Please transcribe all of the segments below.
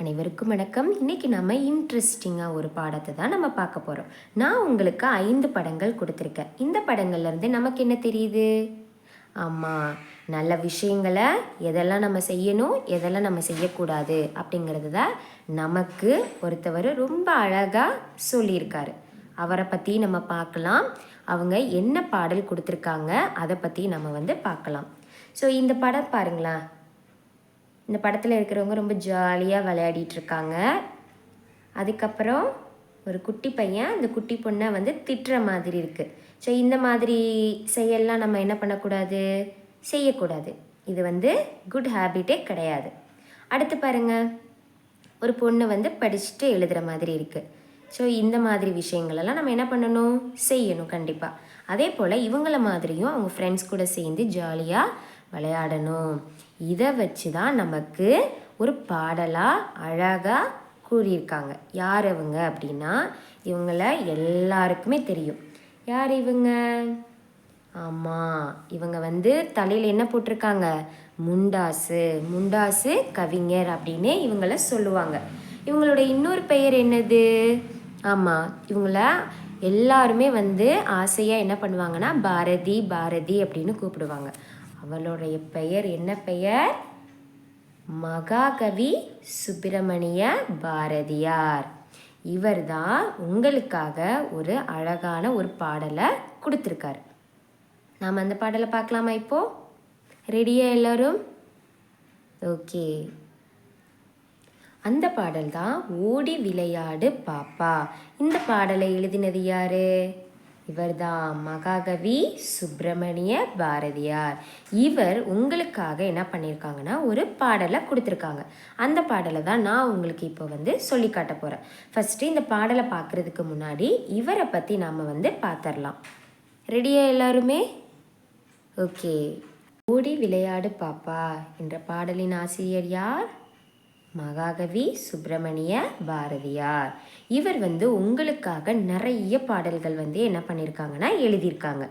அனைவருக்கும் வணக்கம். இன்னைக்கு நம்ம இன்ட்ரெஸ்டிங்காக ஒரு பாடத்தை தான் நம்ம பார்க்க போகிறோம் நான் உங்களுக்கு ஐந்து படங்கள் கொடுத்துருக்கேன். இந்த படங்கள்லேருந்து நமக்கு என்ன தெரியுது? ஆமாம் நல்ல விஷயங்களை எதெல்லாம் நம்ம செய்யணும் எதெல்லாம் நம்ம செய்யக்கூடாது அப்படிங்கிறது தான் நமக்கு ஒருத்தவர் ரொம்ப அழகாக சொல்லியிருக்காரு. அவரை பற்றி நம்ம பார்க்கலாம். அவங்க என்ன பாடல் கொடுத்துருக்காங்க அதை பற்றி நம்ம வந்து பார்க்கலாம். ஸோ இந்த படம் பாருங்களேன். இந்த படத்தில் இருக்கிறவங்க ரொம்ப ஜாலியாக விளையாடிட்டு இருக்காங்க அதுக்கப்புறம் ஒரு குட்டி பையன் அந்த குட்டி பொண்ணை வந்து திட்டுற மாதிரி இருக்குது ஸோ இந்த மாதிரி செயல்லாம் நம்ம என்ன பண்ணக்கூடாது? செய்யக்கூடாது. இது வந்து குட் ஹேபிட்டே கிடையாது. அடுத்து பாருங்கள் ஒரு பொண்ணு வந்து படிச்சுட்டு எழுதுகிற மாதிரி இருக்குது ஸோ இந்த மாதிரி விஷயங்களெல்லாம் நம்ம என்ன பண்ணணும்? செய்யணும் கண்டிப்பாக அதே போல் இவங்கள மாதிரியும் அவங்க ஃப்ரெண்ட்ஸ் கூட சேர்ந்து ஜாலியாக விளையாடணும். இதை வச்சு தான் நமக்கு ஒரு பாடலாக அழகாக கூறியிருக்காங்க. யார் இவங்க அப்படின்னா இவங்கள எல்லாருக்குமே தெரியும். யார் இவங்க? ஆமாம் இவங்க வந்து தலையில் என்ன போட்டிருக்காங்க? முண்டாசு. முண்டாசு கவிஞர் அப்படின்னு இவங்கள சொல்லுவாங்க. இவங்களோட இன்னொரு பெயர் என்னது? ஆமாம் இவங்கள எல்லாருமே வந்து ஆசையாக என்ன பண்ணுவாங்கன்னா பாரதி பாரதி அப்படின்னு கூப்பிடுவாங்க. அவளுடைய பெயர் என்ன பெயர்? மகாகவி சுப்பிரமணிய பாரதியார். இவர் தான் உங்களுக்காக ஒரு அழகான ஒரு பாடலை கொடுத்துருக்காரு. நாம் அந்த பாடலை பார்க்கலாமா இப்போ? ரெடியா எல்லாரும்? ஓகே அந்த பாடல் தான் ஓடி விளையாடு பாப்பா. இந்த பாடலை எழுதினது யாரு? இவர்தான் மகாகவி சுப்பிரமணிய பாரதியார். இவர் உங்களுக்காக என்ன பண்ணியிருக்காங்கன்னா ஒரு பாடலை கொடுத்துருக்காங்க. அந்த பாடலை தான் நான் உங்களுக்கு இப்போ வந்து சொல்லி காட்ட போகிறேன் ஃபஸ்ட்டு இந்த பாடலை பார்க்குறதுக்கு முன்னாடி இவரை பற்றி நாம் வந்து பார்த்துடலாம் ரெடியா எல்லாருமே? ஓகே ஓடி விளையாடு பாப்பா என்ற பாடலின் ஆசிரியர் யார்? மகாகவி சுப்பிரமணிய பாரதியார். இவர் வந்து உங்களுக்காக நிறைய பாடல்கள் வந்து என்ன பண்ணியிருக்காங்கன்னா எழுதியிருக்காங்க.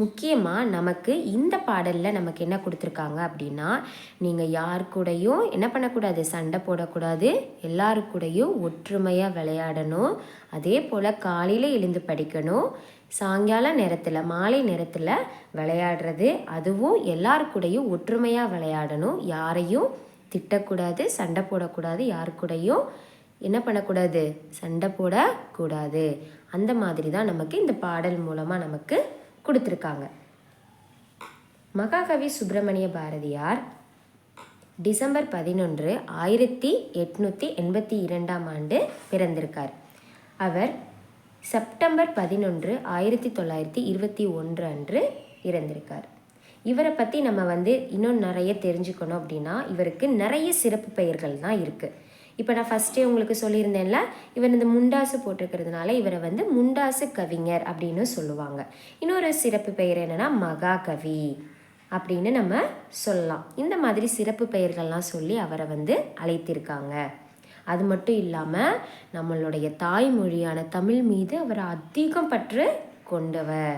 முக்கியமாக நமக்கு இந்த பாடலில் நமக்கு என்ன கொடுத்துருக்காங்க அப்படின்னா நீங்கள் யார் கூடயும் என்ன பண்ணக்கூடாது சண்டை போடக்கூடாது எல்லாரு கூடயும் ஒற்றுமையாக விளையாடணும். அதே போல் காலையில் எழுந்து படிக்கணும் சாயங்கால நேரத்தில் மாலை நேரத்தில் விளையாடுறது அதுவும் எல்லாரு கூடயும் ஒற்றுமையாக விளையாடணும் யாரையும் திட்டக்கூடாது சண்டை போடக்கூடாது யாரு கூடயும். என்ன பண்ணக்கூடாது? சண்டை போடக்கூடாது. அந்த மாதிரி தான் நமக்கு இந்த பாடல் மூலமாக நமக்கு கொடுத்துருக்காங்க. மகாகவி சுப்பிரமணிய பாரதியார் டிசம்பர் பதினொன்று ஆயிரத்தி எட்நூற்றி எண்பத்தி இரண்டாம் ஆண்டு பிறந்திருக்கார். அவர் செப்டம்பர் பதினொன்று ஆயிரத்தி தொள்ளாயிரத்தி இருபத்தி ஒன்று அன்று இறந்திருக்கார் இவரை பற்றி நம்ம வந்து இன்னும் நிறைய தெரிஞ்சுக்கணும் அப்படின்னா இவருக்கு நிறைய சிறப்பு பெயர்கள் தான் இருக்குது இப்போ நான் ஃபஸ்ட்டே உங்களுக்கு சொல்லியிருந்தேன்ல இவர் இந்த முண்டாசு போட்டிருக்கிறதுனால இவரை வந்து முண்டாசு கவிஞர் அப்படின்னு சொல்லுவாங்க. இன்னொரு சிறப்பு பெயர் என்னென்னா மகாகவி அப்படின்னு நம்ம சொல்லலாம். இந்த மாதிரி சிறப்பு பெயர்கள்லாம் சொல்லி அவரை வந்து அழைத்திருக்காங்க. அது மட்டும் இல்லாமல் நம்மளுடைய தாய்மொழியான தமிழ் மீது அவர் அதிகம் பற்று கொண்டவர்.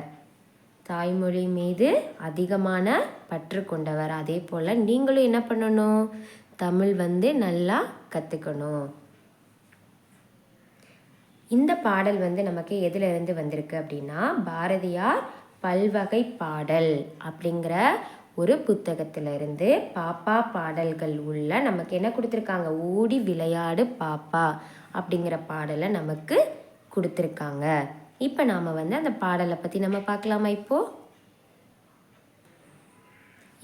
தாய்மொழி மீது அதிகமான பற்று கொண்டவர். அதே போல் நீங்களும் என்ன பண்ணணும்? தமிழ் வந்து நல்லா கற்றுக்கணும் இந்த பாடல் வந்து நமக்கு எதிலிருந்து வந்திருக்கு அப்படின்னா பாரதியார் பல்வகை பாடல் அப்படிங்கிற ஒரு புத்தகத்திலிருந்து பாப்பா பாடல்கள் உள்ள நமக்கு என்ன கொடுத்துருக்காங்க? ஓடி விளையாடு பாப்பா அப்படிங்கிற பாடலை நமக்கு கொடுத்துருக்காங்க. இப்போ நாம் வந்து அந்த பாடலை பற்றி நம்ம பார்க்கலாமா இப்போது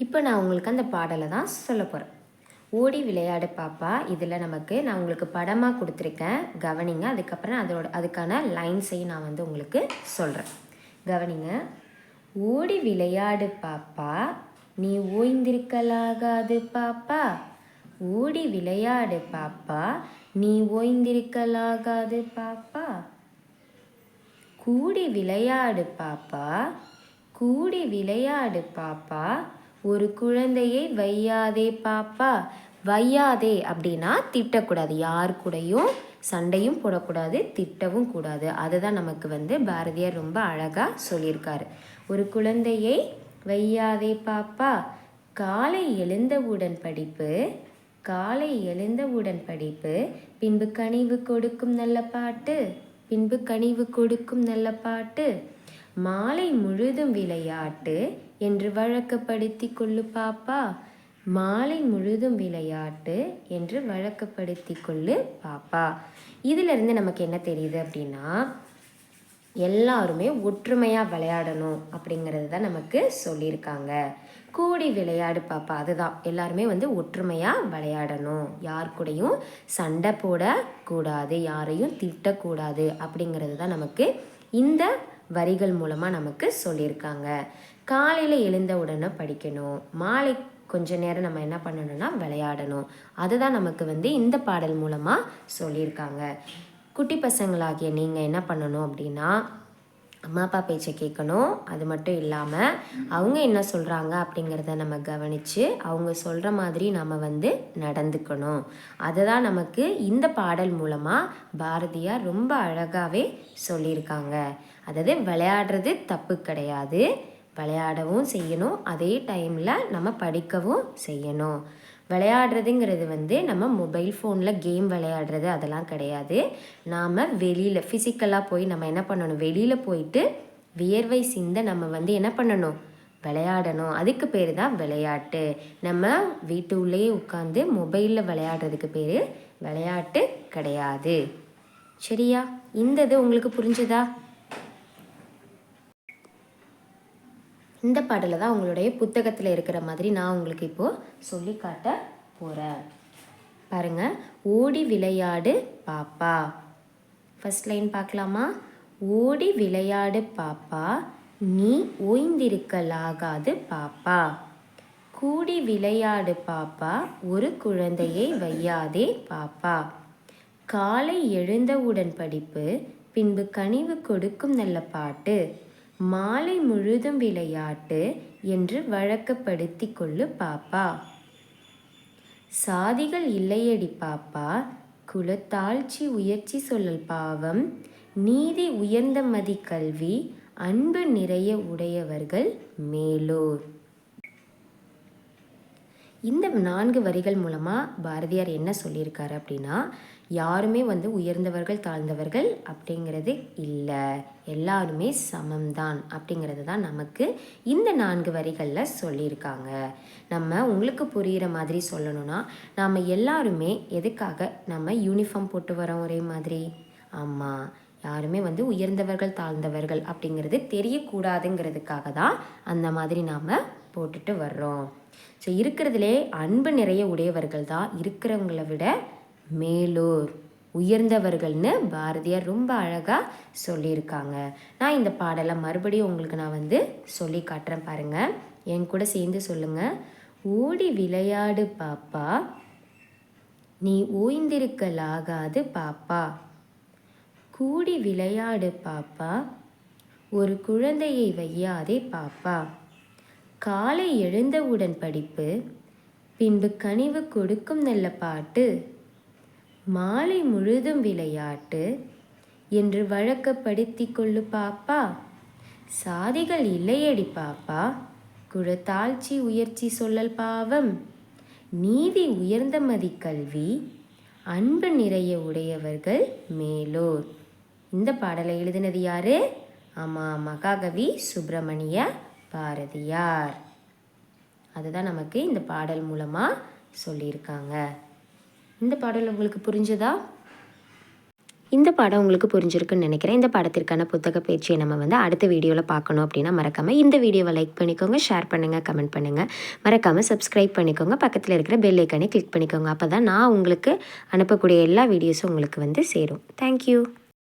இப்போ நான் உங்களுக்கு அந்த பாடலை தான் சொல்ல போகிறேன் ஓடி விளையாடு பாப்பா இதில் நமக்கு நான் உங்களுக்கு படமாக கொடுத்துருக்கேன். கவனிங்க அதுக்கப்புறம் அதோட அதுக்கான லைன்ஸையும் நான் வந்து உங்களுக்கு சொல்கிறேன் கவனிங்க. ஓடி விளையாடு பாப்பா நீ ஓய்ந்திருக்கலாகாது பாப்பா. ஓடி விளையாடு பாப்பா நீ ஓய்ந்திருக்கலாகாது பாப்பா. கூடி விளையாடு பாப்பா கூடி விளையாடு பாப்பா. ஒரு குழந்தையை வையாதே பாப்பா. வையாதே அப்படின்னா திட்டக்கூடாது. யார் கூடயும் சண்டையும் போடக்கூடாது திட்டவும் கூடாது. அதுதான் நமக்கு வந்து பாரதியார் ரொம்ப அழகாக சொல்லியிருக்காரு. ஒரு குழந்தையை வையாதே பாப்பா. காலை எழுந்தவுடன் படிப்பு காலை எழுந்தவுடன் படிப்பு பின்பு கனிவு கொடுக்கும் நல்ல பாட்டு பின்பு கனிவு கொடுக்கும் நல்ல பாட்டு மாலை முழுதும் விளையாட்டு என்று வழக்கப்படுத்தி கொள்ளு பாப்பா. மாலை முழுதும் விளையாட்டு என்று வழக்கப்படுத்தி கொள்ளு பாப்பா. இதிலிருந்து நமக்கு என்ன தெரியுது அப்படின்னா எல்லாருமே ஒற்றுமையாக விளையாடணும் அப்படிங்கிறது தான் நமக்கு சொல்லியிருக்காங்க. கூடி விளையாடு பாப்பா. அதுதான். எல்லாருமே வந்து ஒற்றுமையாக விளையாடணும். யார் கூடயும் சண்டை போடக்கூடாது யாரையும் திட்டக்கூடாது அப்படிங்கிறது தான் நமக்கு இந்த வரிகள் மூலமாக நமக்கு சொல்லியிருக்காங்க. காலையில் எழுந்த உடனே படிக்கணும். மாலை கொஞ்ச நேரம் நம்ம என்ன பண்ணணும்னா விளையாடணும். அதுதான் நமக்கு வந்து இந்த பாடல் மூலமாக சொல்லியிருக்காங்க. குட்டி பசங்களாகிய நீங்கள் என்ன பண்ணணும் அப்படின்னா அம்மா அப்பா பேச்சை கேட்கணும் அது மட்டும் இல்லாமல் அவங்க என்ன சொல்கிறாங்க அப்படிங்கிறத நம்ம கவனித்து அவங்க சொல்கிற மாதிரி நம்ம வந்து நடந்துக்கணும். அதை தான் நமக்கு இந்த பாடல் மூலமாக பாரதியார் ரொம்ப அழகாகவே சொல்லியிருக்காங்க. அதாவது விளையாடுறது தப்பு கிடையாது. விளையாடவும் செய்யணும். அதே டைமில் நம்ம படிக்கவும் செய்யணும். விளையாடுறதுங்கிறது வந்து நம்ம மொபைல் ஃபோனில் கேம் விளையாடுறது அதெல்லாம் கிடையாது. நாம் வெளியில் ஃபிசிக்கலாக போய் நம்ம என்ன பண்ணணும்? வெளியில் போயிட்டு வியர்வை சிந்த நம்ம வந்து என்ன பண்ணணும்? விளையாடணும். அதுக்கு பேர் தான் விளையாட்டு. நம்ம வீட்டு உள்ளேயே உட்காந்து மொபைலில் விளையாடுறதுக்கு பேர் விளையாட்டு கிடையாது. சரியா? இந்த இது உங்களுக்கு புரிஞ்சுதா? இந்த பாடலை தான் உங்களுடைய புத்தகத்தில் இருக்கிற மாதிரி நான் உங்களுக்கு இப்போது சொல்லி காட்ட போகிறேன் பாருங்கள் ஓடி விளையாடு பாப்பா. ஃபஸ்ட் லைன் பார்க்கலாமா? ஓடி விளையாடு பாப்பா நீ ஓய்ந்திருக்கலாகாது பாப்பா. கூடி விளையாடு பாப்பா ஒரு குழந்தையை வையாதே பாப்பா. காலை எழுந்தவுடன் படிப்பு பின்பு கனிவு கொடுக்கும் நல்ல பாட்டு. மாலை முழுதும் விளையாட்டு என்று வழக்கப்படுத்தி கொள்ளு பாப்பா. சாதிகள் இல்லையடி பாப்பா. குலத்தாழ்ச்சி உயர்ச்சி சொல்லல் பாவம். நீதி உயர்ந்த மதி கல்வி. அன்பு நிறைய உடையவர்கள் மேலோர். இந்த நான்கு வரிகள் மூலமாக பாரதியார் என்ன சொல்லியிருக்காரு அப்படின்னா யாருமே வந்து உயர்ந்தவர்கள் தாழ்ந்தவர்கள் அப்படிங்கிறது இல்லை. எல்லாருமே சமம்தான் அப்படிங்கிறது தான் நமக்கு இந்த நான்கு வரிகளில் சொல்லியிருக்காங்க. நம்ம உங்களுக்கு புரிகிற மாதிரி சொல்லணும்னா நாம் எல்லாருமே எதுக்காக நம்ம யூனிஃபார்ம் போட்டு வரோம் ஒரே மாதிரி? ஆமாம் யாருமே வந்து உயர்ந்தவர்கள் தாழ்ந்தவர்கள் அப்படிங்கிறது தெரியக்கூடாதுங்கிறதுக்காக தான் அந்த மாதிரி நாம் போட்டுட்டு வர்றோம். ஸோ இருக்கிறதுலே அன்பு நிறைய உடையவர்கள் தான் இருக்கிறவங்கள விட மேலூர் உயர்ந்தவர்கள்னு பாரதியார் ரொம்ப அழகாக சொல்லியிருக்காங்க. நான் இந்த பாடலை மறுபடியும் உங்களுக்கு நான் வந்து சொல்லி காட்டுறேன் பாருங்கள் என் கூட சேர்ந்து சொல்லுங்கள் ஓடி விளையாடு பாப்பா. நீ ஓய்ந்திருக்கலாகாது பாப்பா. கூடி விளையாடு பாப்பா. ஒரு குழந்தையை வையாதே பாப்பா. காலை எழுந்தவுடன் படிப்பு. பின்பு கனிவு கொடுக்கும் நல்ல பாட்டு. மாலை முழுதும் விளையாட்டு என்று வழக்கப்படுத்தி கொள்ளு பாப்பா. சாதிகள் இல்லையடி பாப்பா. குழத்தாழ்ச்சி உயர்ச்சி சொல்லல் பாவம். நீதி உயர்ந்த மதி கல்வி. அன்பு நிறைய உடையவர்கள் மேலோர். இந்த பாடலை எழுதினது யாரு? ஆமாம் மகாகவி சுப்பிரமணிய பாரதியார். அதுதான் நமக்கு இந்த பாடல் மூலமாக சொல்லியிருக்காங்க. இந்த பாடல் உங்களுக்கு புரிஞ்சுதா? இந்த பாடம் உங்களுக்கு புரிஞ்சிருக்குன்னு நினைக்கிறேன். இந்த பாடத்திற்கான புத்தக பயிற்சியை நம்ம வந்து அடுத்த வீடியோவில் பார்க்கணும் அப்படின்னா மறக்காமல் இந்த வீடியோவை லைக் பண்ணிக்கோங்க ஷேர் பண்ணுங்கள் கமெண்ட் பண்ணுங்கள் மறக்காமல் சப்ஸ்கிரைப் பண்ணிக்கோங்க. பக்கத்தில் இருக்கிற பெல் ஐக்கானே கிளிக் பண்ணிக்கோங்க. அப்போ தான் நான் உங்களுக்கு அனுப்பக்கூடிய எல்லா வீடியோஸும் உங்களுக்கு வந்து சேரும். தேங்க்யூ